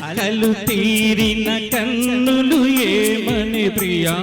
అలకలు తీరిన కన్నులు ఏమని ప్రియా?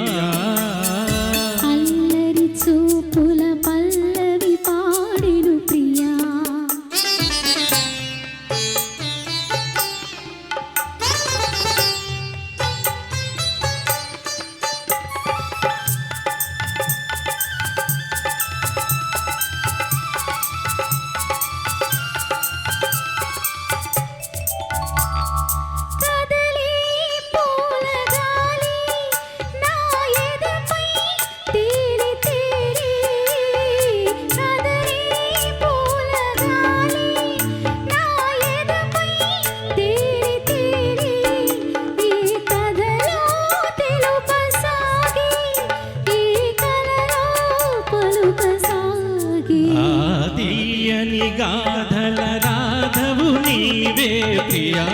నీ గాధల రాధవు నీవే ప్రియా.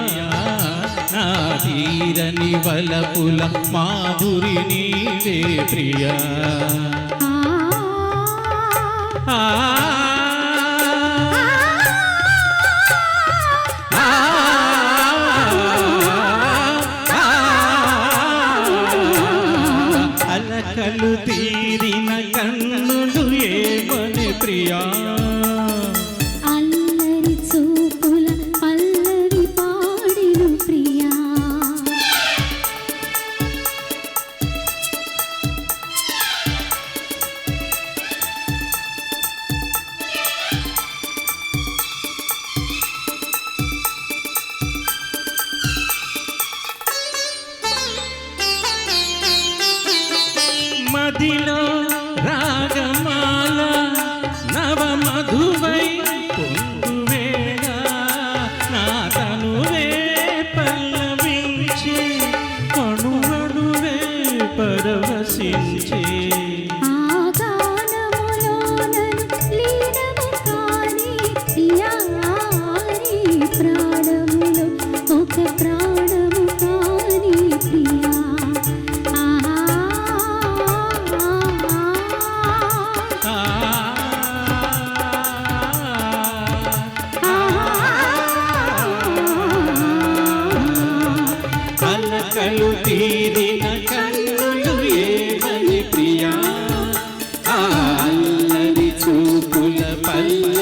నా తీరని వలపుల మాధురి నీవే ప్రియా. అలకలు తీరిన కన్నులు ఏమని ప్రియా? పదిలో రాగమాల నవ మధువై పల్లవించి పరవశించి. వీరిన కన్నులు ఏమని ప్రియా అల్లరి చూపుల పల్ల